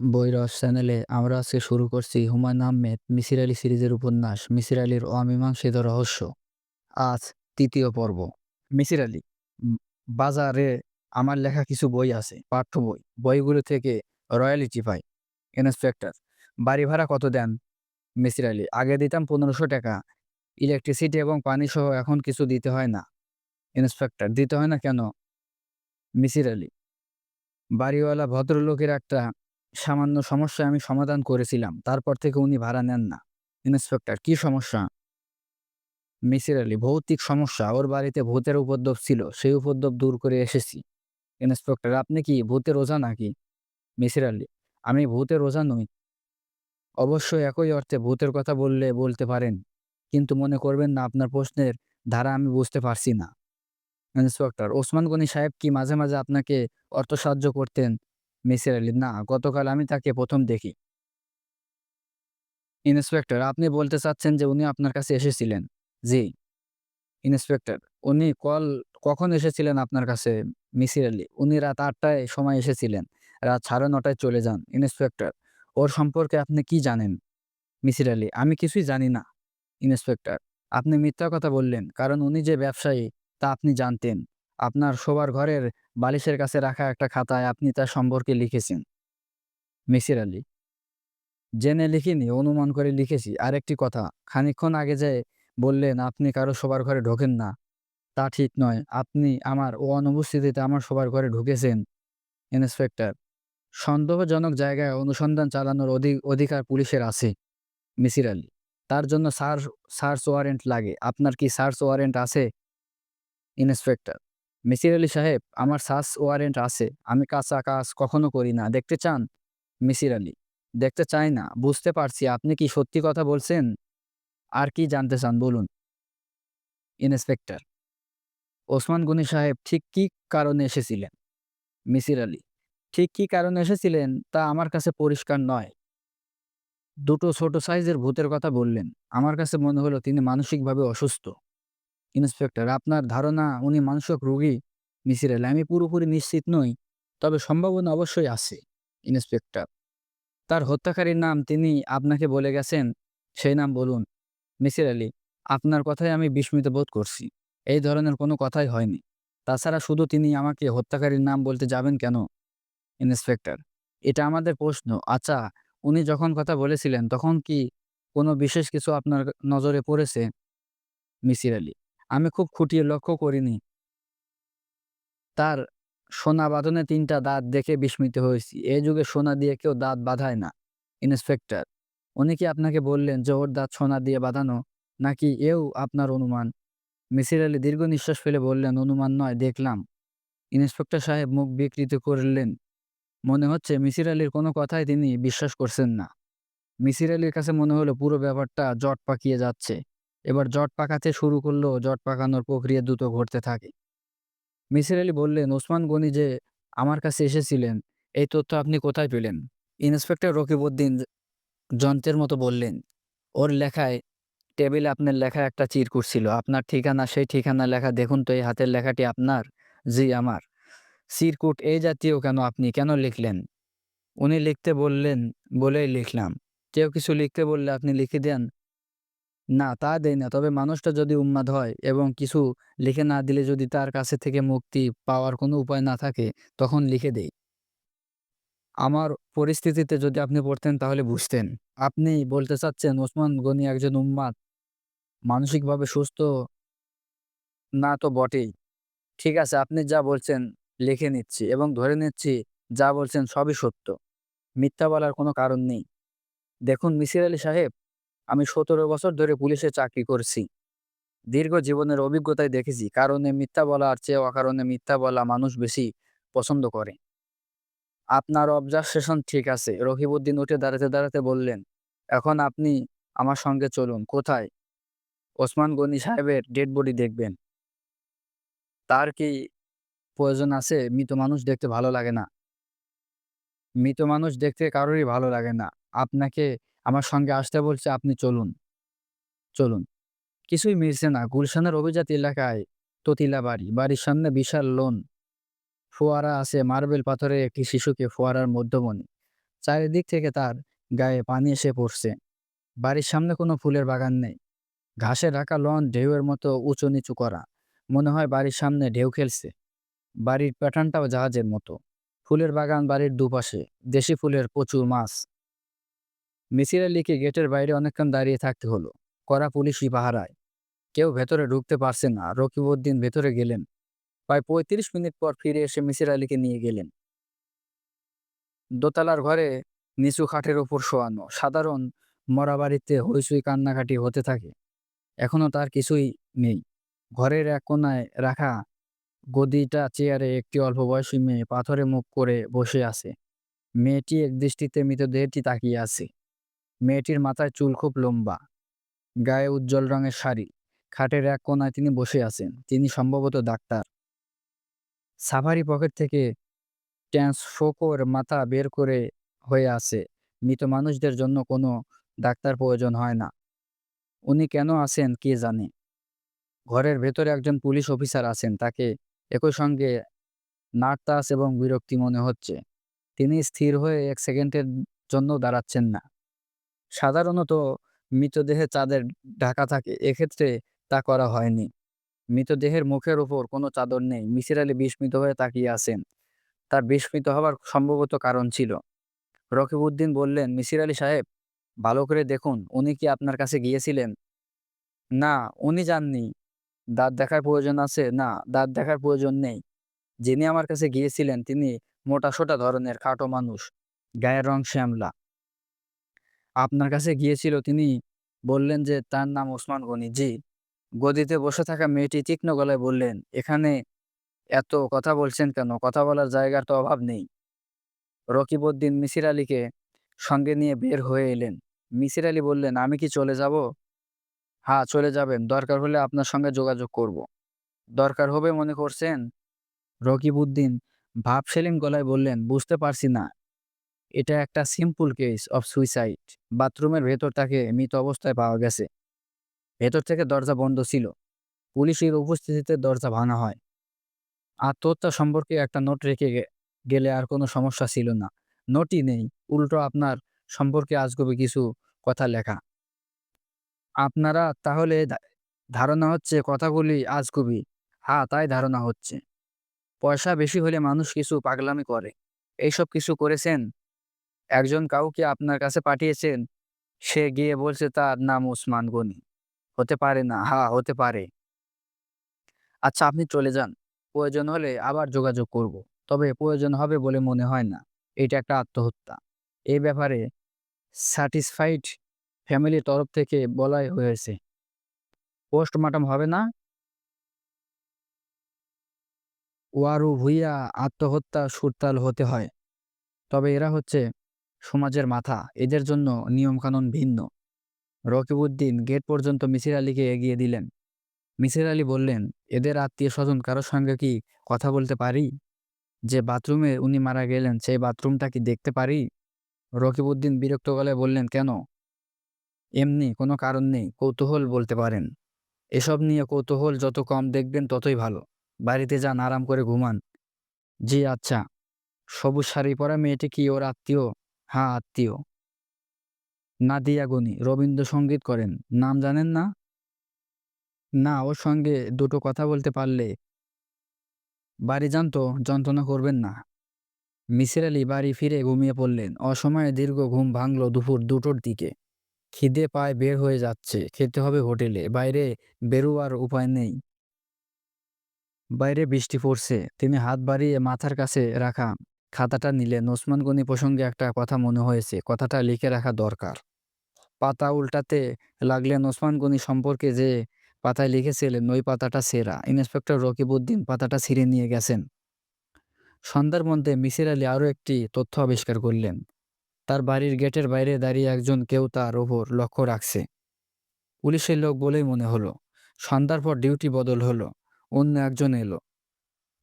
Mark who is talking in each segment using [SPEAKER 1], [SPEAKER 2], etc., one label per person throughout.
[SPEAKER 1] বইরস চ্যানেলে আমরা আজকে শুরু করছি হুমায়ুন আহমেদ মিসির আলী সিরিজের উপন্যাস, মিসির আলীর অমীমাংসিত রহস্য। আজ তৃতীয় পর্ব। মিসির আলী বাজারে আমার লেখা কিছু বই আছে, পাঠ্য বই। বইগুলো থেকে রয়্যালিটি পাই, ইন্সপেক্টর। বাড়ি ভাড়া কত দেন মিসির আলী? আগে দিতাম পনেরোশো টাকা। ইলেকট্রিসিটি এবং পানি সহ এখন কিছু দিতে হয় না। ইন্সপেক্টর, দিতে হয় না কেন? মিসির আলী, বাড়িওয়ালা ভদ্রলোকের একটা সামান্য সমস্যা আমি সমাধান করেছিলাম। তারপর থেকে উনি ভাড়া নেন না। ইন্সপেক্টর, কি সমস্যা? মিসির আলী ভৌতিক সমস্যা। ওর বাড়িতে ভূতের উপদ্রব ছিল। সেই উপদ্রব দূর করে এসেছি। ইন্সপেক্টর, আপনি কি ভূতের ওজা নাকি? মিসির আলী আমি ভূতের ওঝা নই। অবশ্যই একই অর্থে ভূতের কথা বললে বলতে পারেন। কিন্তু মনে করবেন না, আপনার প্রশ্নের ধারা আমি বুঝতে পারছি না। ইন্সপেক্টর, ওসমান গনি সাহেব কি মাঝে মাঝে আপনাকে অর্থ সাহায্য করতেন? মিসির আলী না, গতকাল আমি তাকে প্রথম দেখি। ইন্সপেক্টর, আপনি বলতে চাচ্ছেন যে উনি আপনার কাছে এসেছিলেন? জি। ইন্সপেক্টর, উনি কল, কখন এসেছিলেন আপনার কাছে মিসির আলী? উনি রাত আটটায় সময় এসেছিলেন, রাত সাড়ে নটায় চলে যান। ইন্সপেক্টর, ওর সম্পর্কে আপনি কি জানেন মিসির আলী? আমি কিছুই জানি না। ইন্সপেক্টর, আপনি মিথ্যা কথা বললেন, কারণ উনি যে ব্যবসায়ী, তা আপনি জানতেন। আপনার শোবার ঘরের বালিশের কাছে রাখা একটা খাতায় আপনি তার সম্পর্কে লিখেছেন। মিসির আলী। জেনে লিখিনি, অনুমান করে লিখেছি। আরেকটি কথা, খানিকক্ষণ আগে যে বললেন, আপনি কারও শোবার ঘরে ঢোকেন না। তা ঠিক নয়। আপনি আমার ও অনুপস্থিতিতে আমার শোবার ঘরে ঢুকেছেন, ইন্সপেক্টর। সন্দেহজনক জায়গায় অনুসন্ধান চালানোর অধি অধিকার পুলিশের আছে, মিসির আলী। তার জন্য সার্চ সার্চ ওয়ারেন্ট লাগে। আপনার কি সার্চ ওয়ারেন্ট আছে, ইন্সপেক্টর? মিসির আলী সাহেব, আমার সার্চ ওয়ারেন্ট আছে, আমি কাঁচা কাজ কখনো করি না। দেখতে চান? মিসির আলী, দেখতে চাই না, বুঝতে পারছি, আপনি কি সত্যি কথা বলছেন? আর কি জানতে চান, বলুন। ইন্সপেক্টর, ওসমান গনি সাহেব ঠিক কি কারণে এসেছিলেন? মিসির আলী, ঠিক কি কারণে এসেছিলেন তা আমার কাছে পরিষ্কার নয়। দুটো ছোট সাইজের ভূতের কথা বললেন, আমার কাছে মনে হলো তিনি মানসিকভাবে অসুস্থ। ইন্সপেক্টর, আপনার ধারণা উনি মানসিক রোগী মিসির আলী, আমি পুরোপুরি নিশ্চিত নই, তবে সম্ভাবনা অবশ্যই আছে, ইন্সপেক্টর। তার হত্যাকারীর নাম তিনি আপনাকে বলে গেছেন, সেই নাম বলুন। মিসির আলী, আপনার কথায় আমি বিস্মিত বোধ করছি, এই ধরনের কোনো কথাই হয়নি। তাছাড়া শুধু তিনি আমাকে হত্যাকারীর নাম বলতে যাবেন কেন? ইন্সপেক্টর, এটা আমাদের প্রশ্ন। আচ্ছা উনি যখন কথা বলেছিলেন, তখন কি কোনো বিশেষ কিছু আপনার নজরে পড়েছে? মিসির আলী আমি খুব খুঁটিয়ে লক্ষ্য করিনি। তার সোনা বাঁধনে তিনটা দাঁত দেখে বিস্মিত হয়েছি। এ যুগে সোনা দিয়ে কেউ দাঁত বাঁধায় না, ইন্সপেক্টর। উনি কি আপনাকে বললেন যে ওর দাঁত সোনা দিয়ে বাঁধানো? নাকি এও আপনার অনুমান? মিসির আলী দীর্ঘ নিঃশ্বাস ফেলে বললেন, অনুমান নয়, দেখলাম। ইন্সপেক্টর সাহেব মুখ বিকৃত করলেন। মনে হচ্ছে মিসির আলীর কোনো কথাই তিনি বিশ্বাস করছেন না। মিসির আলীর কাছে মনে হলো পুরো ব্যাপারটা জট পাকিয়ে যাচ্ছে। এবার জট পাকাতে শুরু করলেও জট পাকানোর প্রক্রিয়া দ্রুত ঘটতে থাকে। মিসির আলী বললেন, ওসমান গনি যে আমার কাছে এসেছিলেন, এই তথ্য আপনি কোথায় পেলেন? ইন্সপেক্টর রকিবউদ্দিন যন্ত্রের মতো বললেন, ওর লেখায়, টেবিলে আপনার লেখা একটা চিরকুট ছিল। আপনার ঠিকানা, সেই ঠিকানা লেখা, দেখুন তো, এই হাতের লেখাটি আপনার, জি আমার। চিরকুট এই জাতীয় কেন আপনি, কেন লিখলেন? উনি লিখতে বললেন, বলেই লিখলাম। কেউ কিছু লিখতে বললে আপনি লিখে দেন না, তা দেয় না। তবে মানুষটা যদি উন্মাদ হয় এবং কিছু লিখে না দিলে যদি তার কাছে থেকে মুক্তি পাওয়ার কোনো উপায় না থাকে, তখন লিখে দেই। আমার পরিস্থিতিতে যদি আপনি পড়তেন তাহলে বুঝতেন। আপনি বলতে চাচ্ছেন, ওসমান গনি একজন উন্মাদ মানসিকভাবে সুস্থ না তো বটেই। ঠিক আছে, আপনি যা বলছেন লিখে নিচ্ছি এবং ধরে নিচ্ছি যা বলছেন সবই সত্য। মিথ্যা বলার কোনো কারণ নেই। দেখুন, মিসির আলী সাহেব আমি সতেরো বছর ধরে পুলিশে চাকরি করছি। দীর্ঘ জীবনের অভিজ্ঞতায় দেখেছি, কারণে মিথ্যা বলার চেয়ে অকারণে মিথ্যা বলা মানুষ বেশি পছন্দ করে। আপনার অবজারভেশন ঠিক আছে, রকিবউদ্দিন উঠে দাঁড়াতে দাঁড়াতে বললেন, এখন আপনি আমার সঙ্গে চলুন, কোথায়? ওসমান গনি সাহেবের ডেড বডি দেখবেন। তার কি প্রয়োজন আছে? মৃত মানুষ দেখতে ভালো লাগে না। মৃত মানুষ দেখতে কারোরই ভালো লাগে না। আপনাকে আমার সঙ্গে আসতে বলছে, আপনি চলুন। চলুন। কিছুই মিলছে না। গুলশানের অভিজাত এলাকায় ততিলা বাড়ি। বাড়ির সামনে বিশাল লোন ফোয়ারা আছে, মার্বেল পাথরের একটি শিশুকে ফোয়ারার মধ্যমণি। চারিদিক থেকে তার গায়ে পানি এসে পড়ছে। বাড়ির সামনে কোনো ফুলের বাগান নেই। ঘাসে ঢাকা লন ঢেউয়ের মতো উঁচু নিচু করা। মনে হয় বাড়ির সামনে ঢেউ খেলছে। বাড়ির প্যাটার্নটাও জাহাজের মতো। ফুলের বাগান বাড়ির দুপাশে। দেশি ফুলের প্রচুর মাছ। মিসির আলীকে গেটের বাইরে অনেকক্ষণ দাঁড়িয়ে থাকতে হলো। কড়া পুলিশি পাহারায়। কেউ ভেতরে ঢুকতে পারছে না। রকিবউদ্দিন ভেতরে গেলেন। প্রায় পঁয়ত্রিশ মিনিট পর ফিরে এসে মিসির আলীকে নিয়ে গেলেন। দোতলার ঘরে নিচু খাটের ওপর শোয়ানো, সাধারণ মরা বাড়িতে হইচই কান্নাকাটি হতে থাকে। এখনও তার কিছুই নেই। ঘরের এক কোনায় রাখা গদিটা চেয়ারে একটি অল্প বয়সী মেয়ে পাথরে মুখ করে বসে আছে। মেয়েটি এক দৃষ্টিতে মৃতদেহটি তাকিয়ে আছে। মেয়েটির মাথায় চুল খুব লম্বা, গায়ে উজ্জ্বল রঙের শাড়ি, খাটের এক কোনায় তিনি বসে আছেন, তিনি সম্ভবত ডাক্তার। সাফারি পকেট থেকে ট্রান্সফোকোর মাথা বের করে হয়ে আছে, মৃত মানুষদের জন্য কোনো ডাক্তার প্রয়োজন হয় না। উনি কেন আছেন কে জানে? ঘরের ভেতরে একজন পুলিশ অফিসার আছেন, তাকে একই সঙ্গে নার্তাস এবং বিরক্তি মনে হচ্ছে। তিনি স্থির হয়ে এক সেকেন্ডের জন্য দাঁড়াচ্ছেন না। সাধারণত মৃতদেহে চাঁদের ঢাকা থাকে। এক্ষেত্রে তা করা হয়নি। মৃতদেহের মুখের ওপর কোনো চাদর নেই। মিসির আলী বিস্মিত হয়ে তাকিয়ে আছেন। তার বিস্মিত হবার সম্ভবত কারণ ছিল। রকিবউদ্দিন বললেন, মিসির আলী সাহেব, ভালো করে দেখুন, উনি কি আপনার কাছে গিয়েছিলেন? না, উনি যাননি। দাঁত দেখার প্রয়োজন আছে? না, দাঁত দেখার প্রয়োজন নেই। যিনি আমার কাছে গিয়েছিলেন, তিনি মোটাসোটা ধরনের খাটো মানুষ। গায়ের রং শ্যামলা। আপনার কাছে গিয়েছিল, তিনি বললেন যে, তার নাম ওসমান গনি। জি। গদিতে বসে থাকা মেয়েটি তীক্ষ্ণ গলায় বললেন, এখানে এত কথা বলছেন কেন? কথা বলার জায়গার তো অভাব নেই। রকিবউদ্দিন মিসির আলীকে সঙ্গে নিয়ে বের হয়ে এলেন। মিসির আলী বললেন, আমি কি চলে যাব? হ্যাঁ চলে যাবেন। দরকার হলে আপনার সঙ্গে যোগাযোগ করব। দরকার হবে মনে করছেন? রকিবউদ্দিন ভাবসেলিম গলায় বললেন, বুঝতে পারছি না। এটা একটা সিম্পল কেস অফ সুইসাইড বাথরুমের ভেতর তাকে মৃত অবস্থায় পাওয়া গেছে। ভেতর থেকে দরজা বন্ধ ছিল। পুলিশের উপস্থিতিতে দরজা ভাঙা হয়। আত্মহত্যা সম্পর্কে একটা নোট রেখে গেলে আর কোনো সমস্যা ছিল না। নোটই নেই। উল্টো আপনার সম্পর্কে আজগবি কিছু কথা লেখা। আপনারা তাহলে ধারণা হচ্ছে কথাগুলি আজগুবি। হ্যাঁ তাই ধারণা হচ্ছে। পয়সা বেশি হলে মানুষ কিছু পাগলামি করে। এইসব কিছু করেছেন? একজন কাউকে আপনার কাছে পাঠিয়েছেন, সে গিয়ে বলছে, তার নাম ওসমান গনি। হতে পারে না। হ্যাঁ হতে পারে। আচ্ছা আপনি চলে যান। প্রয়োজন হলে আবার যোগাযোগ করব। তবে প্রয়োজন হবে বলে মনে হয় না। এটা একটা আত্মহত্যা। এই ব্যাপারে স্যাটিসফাইড ফ্যামিলির তরফ থেকে বলাই হয়েছে। পোস্টমর্টম হবে না? ওয়ারু ভুইয়া আত্মহত্যা সুরতাল হতে হয়। তবে এরা হচ্ছে সমাজের মাথা, এদের জন্য নিয়মকানুন ভিন্ন। রকিবউদ্দিন গেট পর্যন্ত মিসির আলীকে এগিয়ে দিলেন। মিসির আলী বললেন, এদের আত্মীয় স্বজন কারোর সঙ্গে কি কথা বলতে পারি? যে বাথরুমে উনি মারা গেলেন, সেই বাথরুমটা কি দেখতে পারি? রকিবউদ্দিন বিরক্ত গলায় বললেন, কেন? এমনি কোনো কারণ নেই, কৌতূহল বলতে পারেন। এসব নিয়ে কৌতূহল যত কম দেখবেন, ততই ভালো। বাড়িতে যান, আরাম করে ঘুমান। জি আচ্ছা। সবুজ শাড়ি পরা মেয়েটি কি ওর আত্মীয়? হ্যাঁ আত্মীয়। নাদিয়া গনি, রবীন্দ্রসঙ্গীত করেন। নাম জানেন না? না, ওর সঙ্গে দুটো কথা বলতে পারলে। বাড়ি যান তো, যন্ত্রণা করবেন না। মিসির আলি বাড়ি ফিরে ঘুমিয়ে পড়লেন। অসময়ে দীর্ঘ ঘুম ভাঙল দুপুর দুটোর দিকে। খিদে পায় বের হয়ে যাচ্ছে। খেতে হবে হোটেলে। বাইরে বেরোবার উপায় নেই। বাইরে বৃষ্টি পড়ছে। তিনি হাত বাড়িয়ে মাথার কাছে রাখা খাতাটা নিলেন ওসমান গনি প্রসঙ্গে একটা কথা মনে হয়েছে, কথাটা লিখে রাখা দরকার। পাতা উল্টাতে লাগলেন ওসমান গনি সম্পর্কে যে পাতায় লিখেছিলেন, ওই পাতাটা সেরা। ইন্সপেক্টর রকিবউদ্দিন পাতাটা ছিঁড়ে নিয়ে গেছেন। সন্ধ্যার মধ্যে মিসির আলী আরও একটি তথ্য আবিষ্কার করলেন। তার বাড়ির গেটের বাইরে দাঁড়িয়ে একজন কেউ তার ওপর লক্ষ্য রাখছে। পুলিশের লোক বলেই মনে হলো, সন্ধ্যার পর ডিউটি বদল হলো, অন্য একজন এলো।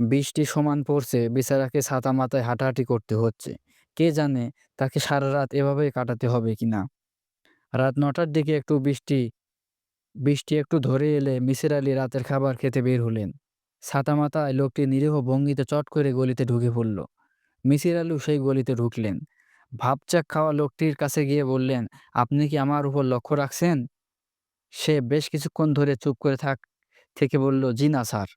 [SPEAKER 1] বৃষ্টি সমান পড়ছে বেচারাকে ছাতা মাথায় হাঁটাহাঁটি করতে হচ্ছে। কে জানে তাকে সারা রাত এভাবেই কাটাতে হবে কি না রাত নটার দিকে একটু বৃষ্টি বৃষ্টি একটু ধরে এলে মিসির আলী রাতের খাবার খেতে বের হলেন। ছাতা মাথায় লোকটি নিরীহ ভঙ্গিতে চট করে গলিতে ঢুকে পড়ল। মিসির আলু সেই গলিতে ঢুকলেন। ভাবচাক খাওয়া লোকটির কাছে গিয়ে বললেন, "আপনি কি আমার উপর লক্ষ্য রাখছেন?" সে বেশ কিছুক্ষণ ধরে চুপ করে থাক থেকে বলল, "জি না স্যার।"